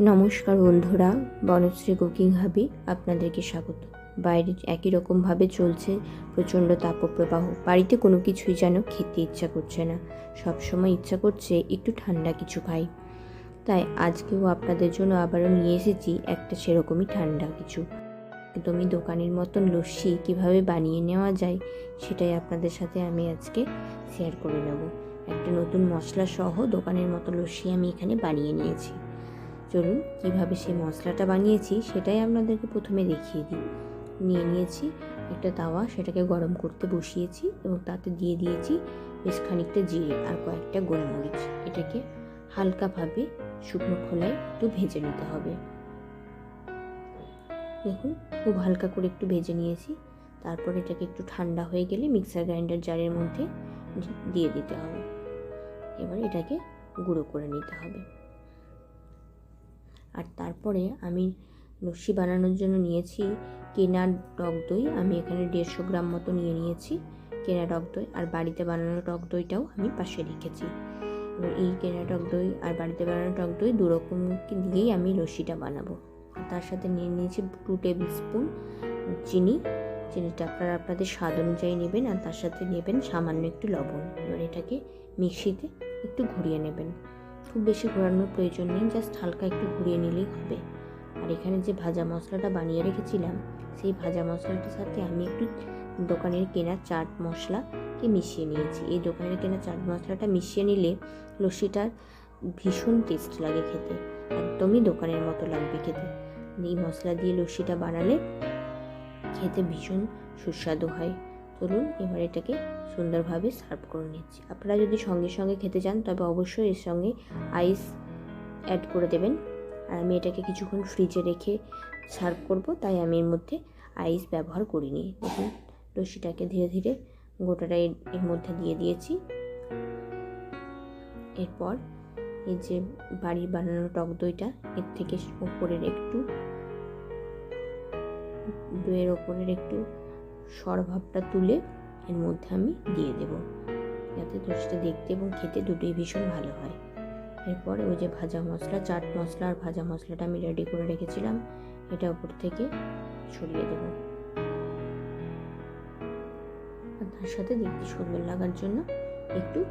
নমস্কার বন্ধুরা, বনশ্রী কুকিং হাবি আপনাদেরকে স্বাগত। বাইরে একই রকমভাবে চলছে প্রচণ্ড তাপপ্রবাহ। বাড়িতে কোনো কিছুই যেন খেতে ইচ্ছা করছে না। সব সময় ইচ্ছা করছে একটু ঠান্ডা কিছু খাই। তাই আজকেও আপনাদের জন্য আবারও নিয়ে এসেছি একটা সেরকমই ঠান্ডা কিছু। একদমই দোকানের মতন লস্যি কীভাবে বানিয়ে নেওয়া যায় সেটাই আপনাদের সাথে আমি আজকে শেয়ার করে নেব। একটা নতুন মশলা সহ দোকানের মতো লস্যি আমি এখানে বানিয়ে নিয়েছি। চলুন, কীভাবে সেই মশলাটা বানিয়েছি সেটাই আপনাদেরকে প্রথমে দেখিয়ে দিই। নিয়ে নিয়েছি একটা তাওয়া, সেটাকে গরম করতে বসিয়েছি এবং তাতে দিয়ে দিয়েছি বেশ খানিকটা জিরে আর কয়েকটা গোলমরিচ। এটাকে হালকাভাবে শুকনো খোলায় একটু ভেজে নিতে হবে। দেখুন, খুব হালকা করে একটু ভেজে নিয়েছি। তারপর এটাকে একটু ঠান্ডা হয়ে গেলে মিক্সার গ্রাইন্ডার জারের মধ্যে দিয়ে দিতে হবে। এবার এটাকে গুঁড়ো করে নিতে হবে। আর তারপরে আমি লস্যি বানানোর জন্য নিয়েছি কেনা টক দই। আমি এখানে দেড়শো গ্রাম মতো নিয়ে নিয়েছি কেনা টক দই আর বাড়িতে বানানো টক দইটাও আমি পাশে রেখেছি। এই কেনা টক দই আর বাড়িতে বানানো টক দই দু রকম দিয়েই আমি লস্যিটা বানাবো। তার সাথে নিয়ে নিয়েছি টু টেবিল স্পুন চিনি। চিনিটা আপনারা আপনাদের স্বাদ অনুযায়ী নেবেন আর তার সাথে নেবেন সামান্য একটু লবণ। এবার এটাকে মিক্সিতে একটু ঘুরিয়ে নেবেন। খুব বেশি ঘোরানোর প্রয়োজন নেই জাস্ট হালকা একটু ঘুরিয়ে নিলেই হবে। আর এখানে যে ভাজা মশলাটা বানিয়ে রেখেছিলাম, সেই ভাজা মশলাটার সাথে আমি একটু দোকানের কেনা চাট মশলাকে মিশিয়ে নিয়েছি। এই দোকানের কেনা চাট মশলাটা মিশিয়ে নিলে লস্যিটার ভীষণ টেস্ট লাগে খেতে, একদমই দোকানের মতো লাগবে খেতে। এই মশলা দিয়ে লস্যিটা বানালে খেতে ভীষণ সুস্বাদু হয়। চলুন এবার এটাকে সুন্দরভাবে সার্ভ করে নিচ্ছি। আপনারা যদি সঙ্গে সঙ্গে খেতে চান, তবে অবশ্যই এর সঙ্গে আইস অ্যাড করে দেবেন। আর আমি এটাকে কিছুক্ষণ ফ্রিজে রেখে সার্ভ করব, তাই আমি এর মধ্যে আইস ব্যবহার করিনি। দেখুন লস্যিটাকে ধীরে ধীরে গোটাটা এর মধ্যে দিয়ে দিয়েছি। এরপর এই যে বাড়ির বানানো টক দইটা, এর থেকে ওপরের একটু, দইয়ের ওপরের একটু সরভাবটা তুলে এর মধ্যে আমি দিয়ে দেব। যাতে দোষটা দেখতে এবং খেতে দুটোই ভীষণ ভালো হয়। এরপরে ওই যে ভাজা মশলা, চাট মশলা আর ভাজা মশলাটা আমি রেডি করে রেখেছিলাম, এটা উপর থেকে ছড়িয়ে দেব। আর তার সাথে দেখতে সুন্দর লাগার জন্য একটু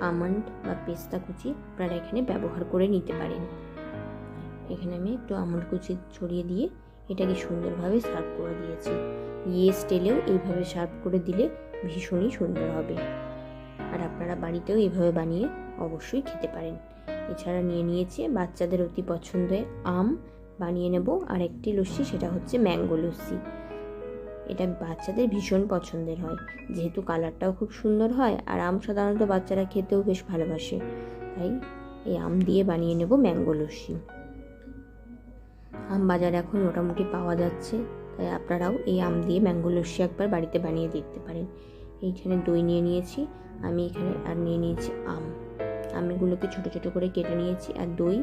আমন্ড বা পেস্তা কুচি আপনারা এখানে ব্যবহার করে নিতে পারেন। এখানে আমি একটু আমন্ড কুচি ছড়িয়ে দিয়ে এটাকে সুন্দরভাবে সার্ভ করে দিয়েছি। ইয়ে স্টেলেও এইভাবে সার্ভ করে দিলে ভীষণই সুন্দর হবে। আর আপনারা বাড়িতেও এইভাবে বানিয়ে অবশ্যই খেতে পারেন। এছাড়া নিয়ে নিয়েছে বাচ্চাদের অতি পছন্দের আম, বানিয়ে নেব আর একটি লস্যি, সেটা হচ্ছে ম্যাঙ্গো লস্যি। এটা বাচ্চাদের ভীষণ পছন্দের হয়। যেহেতু কালারটাও খুব সুন্দর হয় আর আম সাধারণত বাচ্চারা খেতেও বেশ ভালোবাসে, তাই এই আম দিয়ে বানিয়ে নেব ম্যাঙ্গো লস্যি। আম বাজারে এখন মোটামুটি পাওয়া যাচ্ছে। তাই আপনারাও এই আম দিয়ে ম্যাঙ্গো লস্যি একবার বাড়িতে বানিয়ে দেখতে পারেন। এইখানে দই নিয়ে নিয়েছি, আমি এখানে আর নিয়ে নিয়েছি আম। আমগুলোকে ছোটো ছোটো করে কেটে নিয়েছি আর দই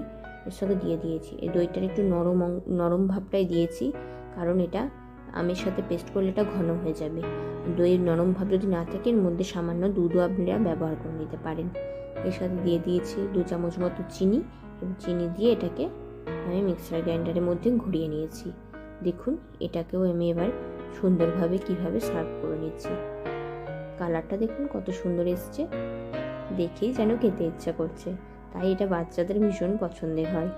এর সঙ্গে দিয়ে দিয়েছি। এই দইটার একটু নরম নরম ভাবটাই দিয়েছি, কারণ এটা আমের সাথে পেস্ট করলে এটা ঘন হয়ে যাবে। দইয়ের নরম ভাব যদি না থাকে, এর মধ্যে সামান্য দুধও আপনারা ব্যবহার করে নিতে পারেন। এর সাথে দিয়ে দিয়েছি দু চামচ মতো চিনি, এবং চিনি দিয়ে এটাকে আমি মিক্সার গ্রাইন্ডারের মধ্যে ঘুরিয়ে নিয়েছি। দেখুন, এটাকেও আমি এবার সুন্দরভাবে কীভাবে সার্ভ করে নিচ্ছি। কালারটা দেখুন কত সুন্দর এসছে। দেখেই যেন খেতে ইচ্ছা করছে। তাই এটা বাচ্চাদের ভীষণ পছন্দের হয়।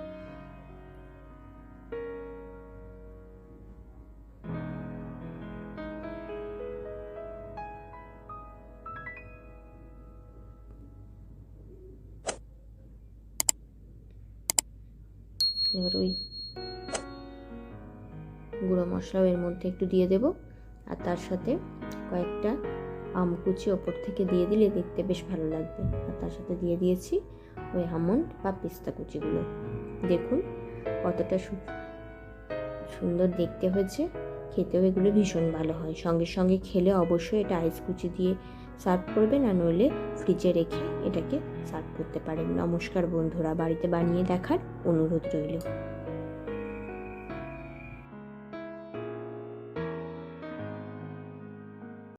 এবার ওই গুঁড়ো মশলাও এর মধ্যে একটু দিয়ে দেব। আর তার সাথে কয়েকটা আম কুচি ওপর থেকে দিয়ে দিলে দেখতে বেশ ভালো লাগবে। আর তার সাথে দিয়ে দিয়েছি ওই আমন্ড বা পিস্তা কুচিগুলো। দেখুন কতটা সুন্দর দেখতে হয়েছে। খেতেও এগুলো ভীষণ ভালো হয়। সঙ্গে সঙ্গে খেলে অবশ্যই এটা আইস কুচি দিয়ে সার্ভ করবেন আর নইলে ফ্রিজে রেখে এটাকে সার্ভ করতে পারেন। নমস্কার বন্ধুরা, বাড়িতে বানিয়ে দেখার অনুরোধ রইল।